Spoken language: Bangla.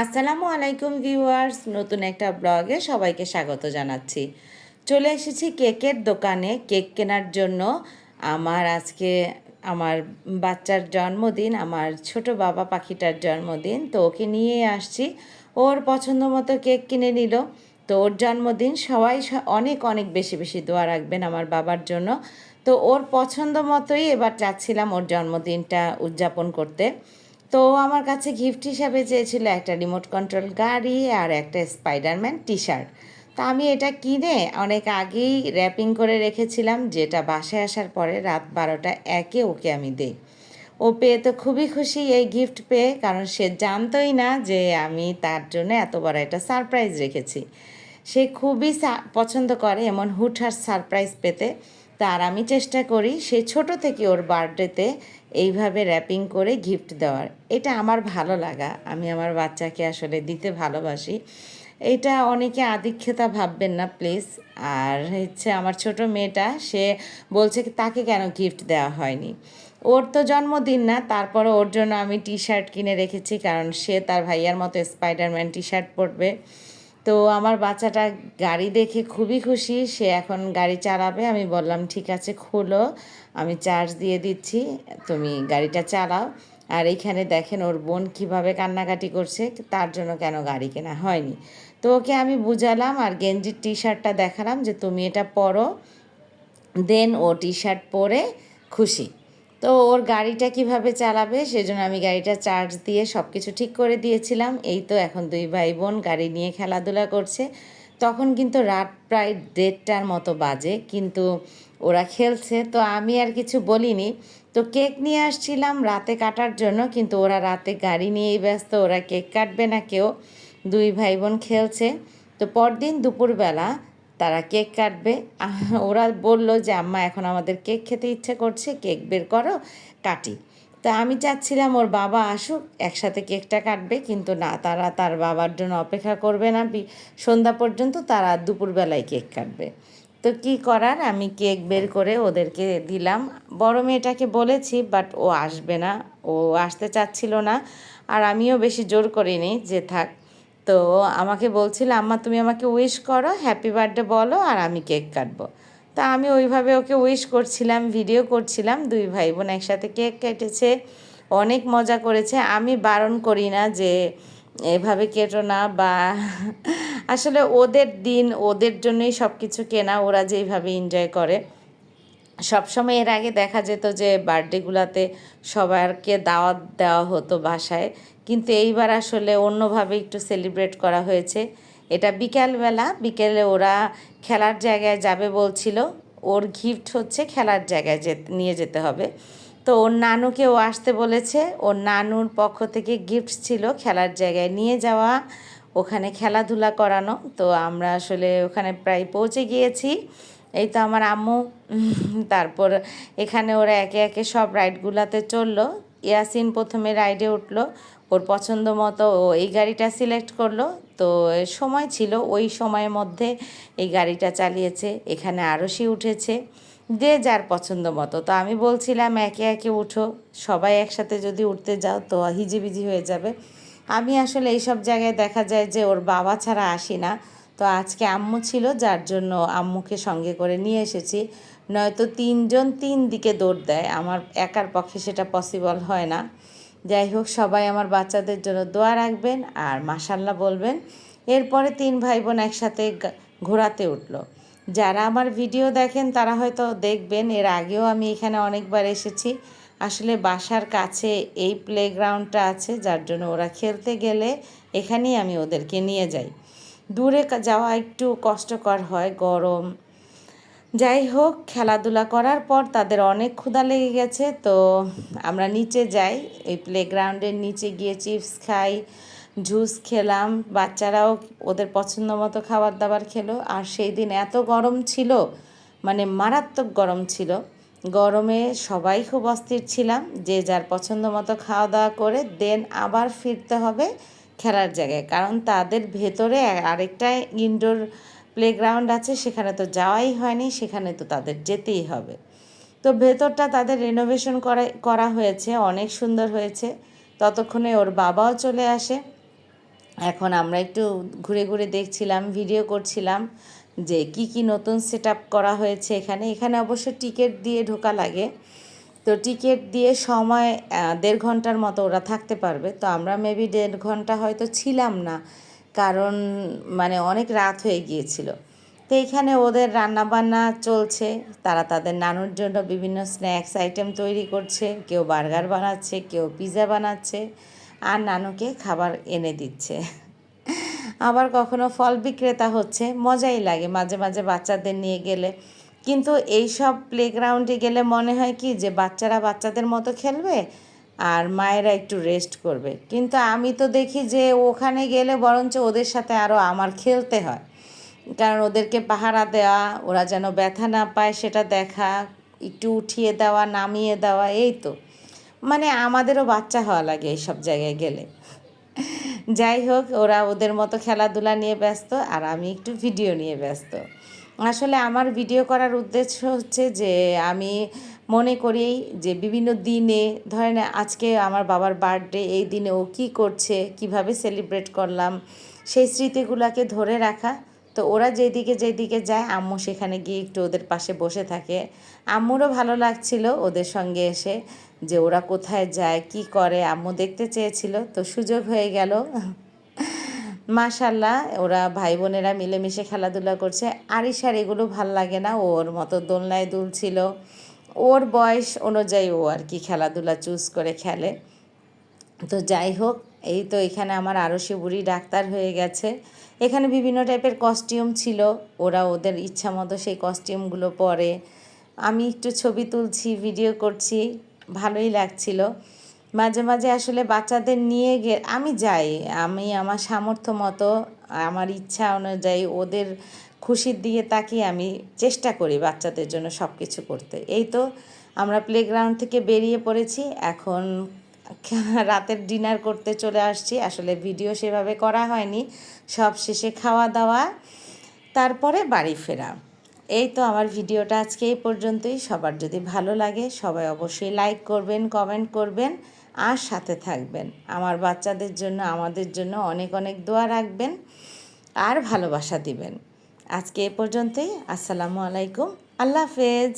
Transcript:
আসসালামু আলাইকুম ভিউয়ার্স, নতুন একটা ব্লগে সবাইকে স্বাগত জানাচ্ছি। চলে এসেছি কেকের দোকানে, কেক কেনার জন্য। আমার আজকে আমার বাচ্চার জন্মদিন, আমার ছোট বাবা পাখিটার জন্মদিন, তো ওকে নিয়ে আসছি। ওর পছন্দ মতো কেক কিনে নিল। তো ওর জন্মদিন সবাই অনেক অনেক বেশি বেশি দোয়া রাখবেন আমার বাবার জন্য। তো ওর পছন্দ মতোই এবার চাচ্ছিলাম ওর জন্মদিনটা উদযাপন করতে। তো আমার কাছে গিফট হিসাবে চেয়েছিল একটা রিমোট কন্ট্রোল গাড়ি আর একটা স্পাইডারম্যান টি শার্ট তা আমি এটা কিনে অনেক আগেই র্যাপিং করে রেখেছিলাম, যেটা বাসায় আসার পরে রাত বারোটা একে ওকে আমি দেই। ও পেয়ে তো খুবই খুশি এই গিফট পেয়ে, কারণ সে জানতোই না যে আমি তার জন্য এত বড় একটা সারপ্রাইজ রেখেছি। সে খুবই পছন্দ করে এমন হুটহাট সারপ্রাইজ পেতে। তার আমি চেষ্টা করি, সে ছোট থেকে ওর বার্থডেতে এইভাবে র্যাপিং করে গিফট দেওয়ার। এটা আমার ভালো লাগা। আমি আমার বাচ্চাকে আসলে দিতে ভালোবাসি। এটা অনেকে আধিক্যতা ভাববেন না প্লিজ আর হচ্ছে আমার ছোট মেয়েটা, সে বলছে তাকে কেন গিফট দেওয়া হয়নি? ওর তো জন্মদিন না, তারপরে ওর জন্য আমি টি শার্ট কিনে রেখেছি, কারণ সে তার ভাইয়ার মতো স্পাইডারম্যান টি শার্ট পরবে। তো আমার বাচ্চাটা গাড়ি দেখে খুবই খুশি। সে এখন গাড়ি চালাবে। আমি বললাম, ঠিক আছে, খোলো। আমি চার্জ দিয়ে দিচ্ছি, তুমি গাড়িটা চালাও। আর এইখানে দেখেন ওর বোন কীভাবে কান্নাকাটি করছে, তার জন্য কেন গাড়ি কেনা হয়নি। তো ওকে আমি বুঝালাম আর গেঞ্জির টি শার্টটা দেখালাম যে তুমি এটা পরো দেন ও টি শার্ট পরে খুশি। তো ওর গাড়িটা কীভাবে চালাবে, সেজন্য আমি গাড়িটা চার্জ দিয়ে সব কিছু ঠিক করে দিয়েছিলাম। এই তো এখন দুই ভাই বোন গাড়ি নিয়ে খেলাধুলা করছে। তখন কিন্তু রাত প্রায় দেড়টার মতো বাজে, কিন্তু ওরা খেলছে, তো আমি আর কিছু বলিনি। তো কেক নিয়ে আসছিলাম রাতে কাটার জন্য, কিন্তু ওরা রাতে গাড়ি নিয়েই ব্যস্ত, ওরা কেক কাটবে না কেউ। দুই ভাই বোন খেলছে, তো পরদিন দুপুরবেলা তারা কেক কাটবে। ওরা বলল যে, আম্মা, এখন আমাদের কেক খেতে ইচ্ছে করছে, কেক বের করো, কাটি। তো আমি চাচ্ছিলাম ওর বাবা আসুক, একসাথে কেকটা কাটবে, কিন্তু না, তারা তার বাবার জন্য অপেক্ষা করবে না। সন্ধ্যা পর্যন্ত তারা দুপুরবেলায় কেক কাটবে। তো কি করার? আমি কেক বের করে ওদেরকে দিলাম। বড় মেয়েটাকে বলেছি বাট ও আসবে না। ও আসতে চাচ্ছিল না। আর আমিও বেশি জোর করিনি যে থাক। তো আমাকে বলছিল, আম্মা, তুমি আমাকে উইশ করো হ্যাপি বার্থডে বলো, আর আমি কেক কাটবো। তা আমি ওইভাবে ওকে উইশ করছিলাম ভিডিও করছিলাম। দুই ভাই বোন একসাথে কেক কেটেছে, অনেক মজা করেছে। আমি বারণ করি না যে এভাবে কেটো না বা আসলে ওদের দিন, ওদের জন্যই সব কিছু কেনা, ওরা যেইভাবে এনজয় করে। সবসময় এর আগে দেখা যেত যে বার্থডেগুলোতে সবারকে দাওয়াত দেওয়া হতো বাসায়। কিন্তু এইবার আসলে অন্যভাবে একটু সেলিব্রেট করা হয়েছে। এটা বিকালবেলা, বিকেলে ওরা খেলার জায়গায় যাবে বলছিল। ওর গিফট হচ্ছে খেলার জায়গায় যে নিয়ে যেতে হবে। তো ওর নানুকে ও আসতে বলেছে। ওর নানুর পক্ষ থেকে গিফট ছিল খেলার জায়গায় নিয়ে যাওয়া, ওখানে খেলাধুলা করানো। তো আমরা আসলে ওখানে প্রায় পৌঁছে গিয়েছি। এই তো আমার আম্মু, তারপর এখানে ওরা একে একে সব রাইডগুলোতে চলল। ইয়াসিন প্রথমে রাইডে উঠল। ওর পছন্দ মতো ও এই গাড়িটা সিলেক্ট করল। তো সময় ছিল, ওই সময়ের মধ্যে এই গাড়িটা চালিয়েছে। এখানে আরশি উঠেছে। যে যার পছন্দ মতো। তো আমি বলছিলাম, একে একে উঠো। সবাই একসাথে যদি উঠতে যাও তো হিজিবিজি হয়ে যাবে। আমি আসলে এইসব জায়গায় দেখা যায় যে ওর বাবা ছাড়া আসি না। তো আজকে আম্মু ছিল, যার জন্য আম্মুকে সঙ্গে করে নিয়ে এসেছি। নয়তো তিনজন তিন দিকে দৌড় দেয়। আমার একার পক্ষে সেটা পসিবল হয় না। যাই হোক, সবাই আমার বাচ্চাদের জন্য দোয়া রাখবেন আর মাসাল্লাহ বলবেন। এরপরে তিন ভাই বোন একসাথে ঘোরাতে উঠল। যারা আমার ভিডিও দেখেন, তারা হয়তো দেখবেন, এর আগেও আমি এখানে অনেকবার এসেছি। আসলে বাসার কাছে এই প্লেগ্রাউন্ডটা আছে, যার জন্য ওরা খেলতে গেলে এখানেই আমি ওদেরকে নিয়ে যাই। দূরে যাওয়া একটু কষ্টকর হয়, গরম। যাই হোক, খেলাধুলা করার পর তাদের অনেক ক্ষুধা লেগে গেছে, তো আমরা নিচে যাই। এই প্লেগ্রাউন্ডের নিচে গিয়ে চিপস খাই। জুস খেলাম, বাচ্চারাও ওদের পছন্দ মতো খাবার দাবার খেলো। আর সেই দিন এত গরম ছিল মানে মারাত্মক গরম ছিল, গরমে সবাই খুব অস্থির ছিলাম যে যার পছন্দ মতো খাওয়া দাওয়া করে দেন আবার ফিরতে হবে খেলার জায়গায়। কারণ তাদের ভেতরে আরেকটা ইনডোর প্লেগ্রাউন্ড আছে, সেখানে তো যাওয়াই হয়নি, সেখানে তো তাদের যেতেই হবে। তো ভেতরটা তাদের রেনোভেশন করা করা হয়েছে, অনেক সুন্দর হয়েছে। ততক্ষণে ওর বাবাও চলে আসে। এখন আমরা একটু ঘুরে ঘুরে দেখছিলাম ভিডিও করছিলাম যে কি কি নতুন সেট করা হয়েছে এখানে। এখানে অবশ্য টিকিট দিয়ে ঢোকা লাগে। তো টিকিট দিয়ে সময় দেড় ঘণ্টার মতো ওরা থাকতে পারবে। তো আমরা মেবি দেড় ঘণ্টা হয়তো ছিলাম না, কারণ মানে অনেক রাত হয়ে গিয়েছিল। তো এইখানে ওদের রান্না বান্না চলছে। তারা তাদের নানুর জন্য বিভিন্ন স্ন্যাক্স আইটেম তৈরি করছে। কেউ বার্গার বানাচ্ছে, কেউ পিৎজা বানাচ্ছে। আর নানুকে খাবার এনে দিচ্ছে। আবার কখনো ফল বিক্রেতা হচ্ছে, মজাই লাগে মাঝে মাঝে বাচ্চাদের নিয়ে গেলে। কিন্তু এই সব প্লেগ্রাউন্ডে গেলে মনে হয় কি যে বাচ্চারা বাচ্চাদের মতো খেলবে আর মায়েরা একটু রেস্ট করবে। কিন্তু আমি তো দেখি যে ওখানে গেলে বরঞ্চ ওদের সাথে আরও আমার খেলতে হয়। কারণ ওদেরকে পাহারা দেওয়া, ওরা যেন ব্যথা না পায় সেটা দেখা, একটু উঠিয়ে দেওয়া, নামিয়ে দেওয়া, এই তো। মানে আমাদেরও বাচ্চা হওয়া লাগে এইসব জায়গায় গেলে। যাই হোক, ওরা ওদের মতো খেলাধুলা নিয়ে ব্যস্ত আর আমি একটু ভিডিও নিয়ে ব্যস্ত। আসলে আমার ভিডিও করার উদ্দেশ্য হচ্ছে যে, আমি মনে করি যে বিভিন্ন দিনে, ধরেন আজকে আমার বাবার বার্থডে, এই দিনে ও কী করছে, কীভাবে সেলিব্রেট করলাম, সেই স্মৃতিগুলোকে ধরে রাখা তো ওরা যেদিকে যেদিকে যায়, আম্মু সেখানে গিয়ে একটু ওদের পাশে বসে থাকে। আম্মুরও ভালো লাগছিল ওদের সঙ্গে এসে যে ওরা কোথায় যায়, কি করে, আম্মু দেখতে চেয়েছিল। তো সুযোগ হয়ে গেল। মাশাল্লাহ, ওরা ভাই বোনেরা মিলেমিশে খেলাধুলা করছে। আরিসার এগুলো ভালো লাগে না, ওর মতো দোলনায় দুলছিল। ওর বয়স অনুযায়ী ও আর কি খেলাধুলা চুজ করে খেলে। তো যাই হোক, এই তো এখানে আমার আরশি বুড়ি ডাক্তার হয়ে গেছে। এখানে বিভিন্ন টাইপের কস্টিউম ছিল, ওরা ওদের ইচ্ছা মতো সেই কস্টিউমগুলো পরে। আমি একটু ছবি তুলছি ভিডিও করছি, ভালোই লাগছিল। মাঝে মাঝে আসলে বাচ্চাদের নিয়ে গে, আমি যাই, আমি আমার সামর্থ্য মতো, আমার ইচ্ছা অনুযায়ী ওদের খুশির দিকে তাকিয়ে আমি চেষ্টা করি বাচ্চাদের জন্য সব কিছু করতে। এই তো আমরা প্লেগ্রাউন্ড থেকে বেরিয়ে পড়েছি, এখন রাতের ডিনার করতে চলে আসছি। আসলে ভিডিও সেভাবে করা হয়নি। সব শেষে খাওয়া দাওয়া, তারপরে বাড়ি ফেরা। এই তো আমার ভিডিওটা আজকে এই পর্যন্তই। সবার যদি ভালো লাগে সবাই অবশ্যই লাইক করবেন কমেন্ট করবেন আর সাথে থাকবেন। আমার বাচ্চাদের জন্য, আমাদের জন্য অনেক অনেক দোয়া রাখবেন আর ভালোবাসা দিবেন। আজকে এ পর্যন্তই। আসসালামু আলাইকুম। আল্লাহ হাফেজ।